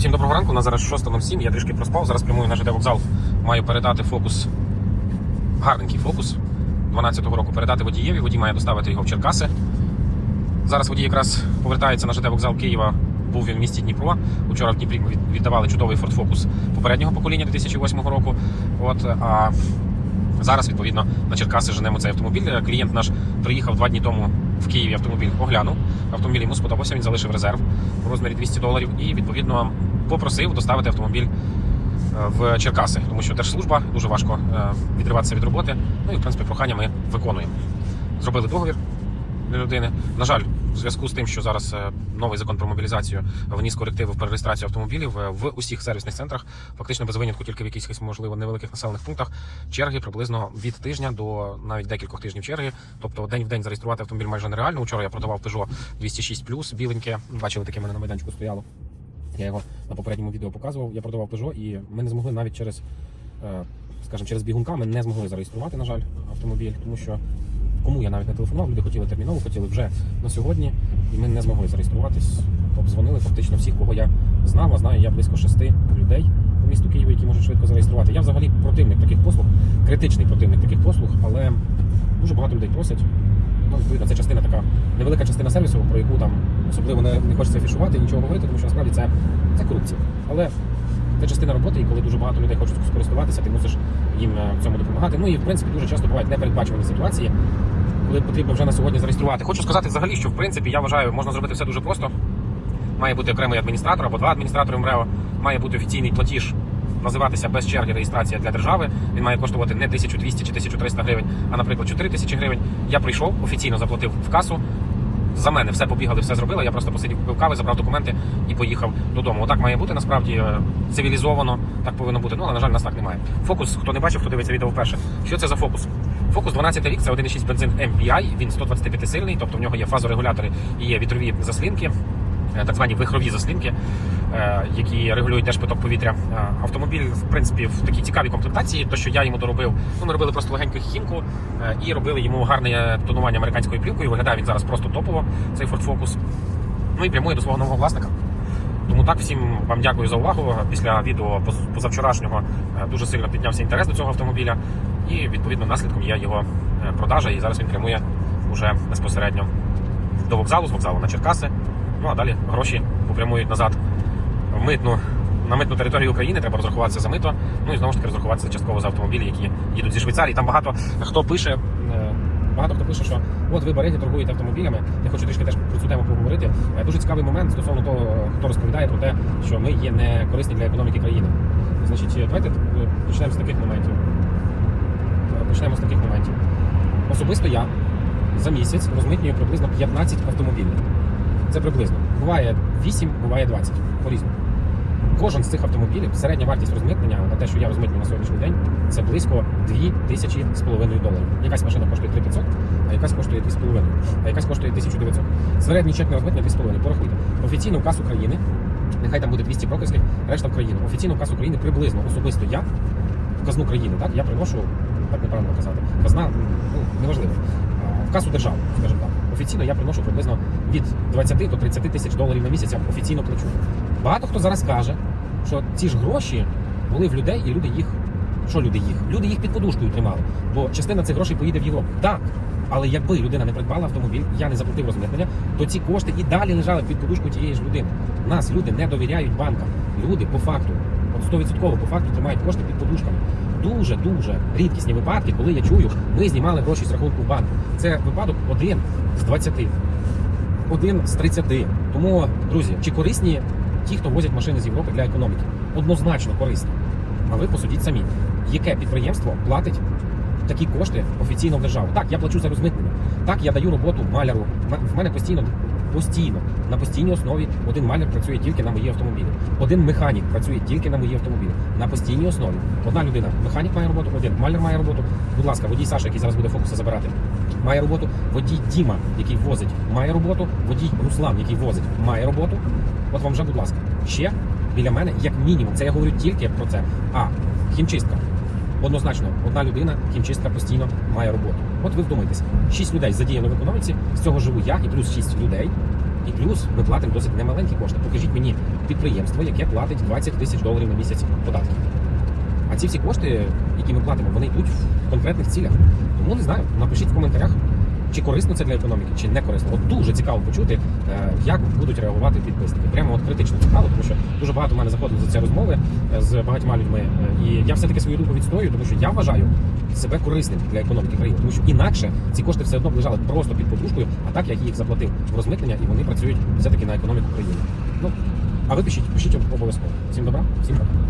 Всім доброго ранку, у нас зараз 6.07, я трішки проспав, зараз прямую на ЖД вокзал. Маю передати фокус, гарненький фокус 12-го року передати водієві, водій має доставити його в Черкаси. Зараз водій якраз повертається на ЖД вокзал Києва, був він в місті Дніпро. Учора в Дніпрі віддавали чудовий Ford Focus попереднього покоління 2008 року. От, а зараз, відповідно, на Черкаси женемо цей автомобіль. Клієнт наш приїхав два дні тому в Києві автомобіль оглянув. Автомобіль йому сподобався, він залишив резерв у розмірі 200 доларів і відповідно попросив доставити автомобіль е, в Черкаси, тому що держслужба дуже важко е, відриватися від роботи. Ну і в принципі прохання ми виконуємо. Зробили договір для людини. На жаль, в зв'язку з тим, що зараз е, новий закон про мобілізацію вніс корективи в перереєстрацію автомобілів в усіх сервісних центрах, фактично без винятку, тільки в якихось можливо невеликих населених пунктах. Черги приблизно від тижня до навіть декількох тижнів черги. Тобто день в день зареєструвати автомобіль майже нереально. Учора я продавав Peugeot 206 біленьке. Бачили, таке мене на майданчику стояло. Я його на попередньому відео показував. Я продавав Peugeot, і ми не змогли навіть через, е, скажімо, через бігунка ми не змогли зареєструвати, на жаль, автомобіль, тому що кому я навіть не телефонував, люди хотіли терміново, хотіли вже на сьогодні, і ми не змогли зареєструватись. Обдзвонили фактично всіх, кого я знав, а знаю я близько шести людей по місту Києва, які можуть швидко зареєструвати. Я взагалі противник таких послуг, критичний противник таких послуг, але дуже багато людей просять. Ну, відповідно, це частина така невелика частина сервісу, про яку там особливо не, не хочеться фішувати, нічого говорити, тому що насправді це, це корупція. Але це частина роботи, і коли дуже багато людей хочуть скористуватися, ти мусиш їм е, в цьому допомагати. Ну і в принципі дуже часто бувають непередбачувані ситуації, коли потрібно вже на сьогодні зареєструвати. Хочу сказати взагалі, що в принципі я вважаю, можна зробити все дуже просто. Має бути окремий адміністратор або два адміністратори МРЕО, має бути офіційний платіж. Називатися без черги реєстрація для держави. Він має коштувати не 1200 чи 1300 гривень, а, наприклад, 4000 гривень. Я прийшов, офіційно заплатив в касу. За мене все побігали, все зробили. Я просто посидів, купив кави, забрав документи і поїхав додому. Отак має бути насправді е, цивілізовано, так повинно бути. Ну, але на жаль, нас так немає. Фокус, хто не бачив, хто дивиться відео вперше. Що це за фокус? Фокус 12 рік, це 1,6 бензин MPI, він 125 сильний, тобто в нього є фазорегулятори і є вітрові заслінки. Е, Так звані вихрові заслінки, е, які регулюють теж поток повітря. Е, Автомобіль, в принципі, в такій цікавій комплектації. То, що я йому доробив, ну ми робили просто легеньку хімку і робили йому гарне тонування американською плівкою. Виглядає він зараз просто топово, цей Ford Focus. Ну і прямує до свого нового власника. Тому так всім вам дякую за увагу. Після відео позавчорашнього дуже сильно піднявся інтерес до цього автомобіля, і відповідно наслідком є його продажа. І зараз він прямує уже безпосередньо до вокзалу, з вокзалу на Черкаси. Ну а далі гроші попрямують назад в митну. На митну територію України треба розрахуватися за мито, ну і знову ж таки розрахуватися частково за автомобілі, які їдуть зі Швейцарії. Там багато хто пише, е, багато хто пише, що от ви берете, торгуєте автомобілями. Я хочу трішки теж про цю тему поговорити. Е, Дуже цікавий момент стосовно того, хто розповідає про те, що ми є не корисні для економіки країни. Значить, е, давайте почнемо з таких моментів. Почнемо з таких моментів. Особисто я за місяць розмитнюю приблизно 15 автомобілів. Це приблизно. Буває 8, буває 20. По-різному. Кожен з цих автомобілів, середня вартість розмитнення на те, що я розмитнюю на сьогоднішній день, це близько 2 тисячі з половиною доларів. Якась машина коштує 3500, а якась коштує 2,5, а якась коштує 1900. Середній чек на розмитнення 2,5. Порахуйте. Офіційно касу України, нехай там буде 200 брокерських, решта в країну. Офіційно касу України приблизно особисто я в казну країни, так я приношу, так неправильно казати, казна, ну неважливо. А, В касу держави, скажімо так. Офіційно я приношу приблизно від 20 до 30 тисяч доларів на місяць, я офіційно плачу. Багато хто зараз каже, що ці ж гроші були в людей, і люди їх. Що люди їх? Люди їх під подушкою тримали, бо частина цих грошей поїде в Європу. Так. Але якби людина не придбала автомобіль, я не заплатив розмитнення, то ці кошти і далі лежали під подушкою тієї ж людини. Нас люди не довіряють банкам. Люди по факту, 100% по факту тримають кошти під подушками. Дуже дуже рідкісні випадки, коли я чую, ми знімали гроші з рахунку в банку. Це випадок один з 20 один з 30. Тому, друзі, чи корисні ті, хто возять машини з Європи для економіки? Однозначно корисні. А ви посудіть самі, яке підприємство платить такі кошти офіційно в державу? Так, я плачу за розмитнення. Так, я даю роботу маляру. В мене постійно. Постійно на постійній основі один маляр працює тільки на мої автомобілі. Один механік працює тільки на мої автомобілі. На постійній основі. Одна людина, механік має роботу, один маляр має роботу. Будь ласка, водій Саша, який зараз буде фокуси забирати, має роботу. Водій Діма, який возить, має роботу. Водій Руслан, який возить, має роботу. От вам вже, будь ласка, ще біля мене, як мінімум, це я говорю тільки про це. А хімчистка. Однозначно, одна людина, хімчистка постійно має роботу. От ви вдумайтеся, шість людей задіяно в економіці, з цього живу я і плюс шість людей. І плюс ми платимо досить немаленькі кошти. Покажіть мені підприємство, яке платить 20 тисяч доларів на місяць податків. А ці всі кошти, які ми платимо, вони йдуть в конкретних цілях. Тому не знаю. Напишіть в коментарях, чи корисно це для економіки, чи не корисно. От дуже цікаво почути, е, як будуть реагувати підписники. Прямо от критично цікаво, тому що дуже багато в мене заходить за це розмови е, з багатьма людьми. Е, І я все-таки свою думку відстоюю, тому що я вважаю себе корисним для економіки країни, тому що інакше ці кошти все одно б лежали просто під подушкою, а так я їх заплатив в розмитнення, і вони працюють все-таки на економіку країни. Ну а ви пишіть, пишіть обов'язково. Всім добра, всім пока.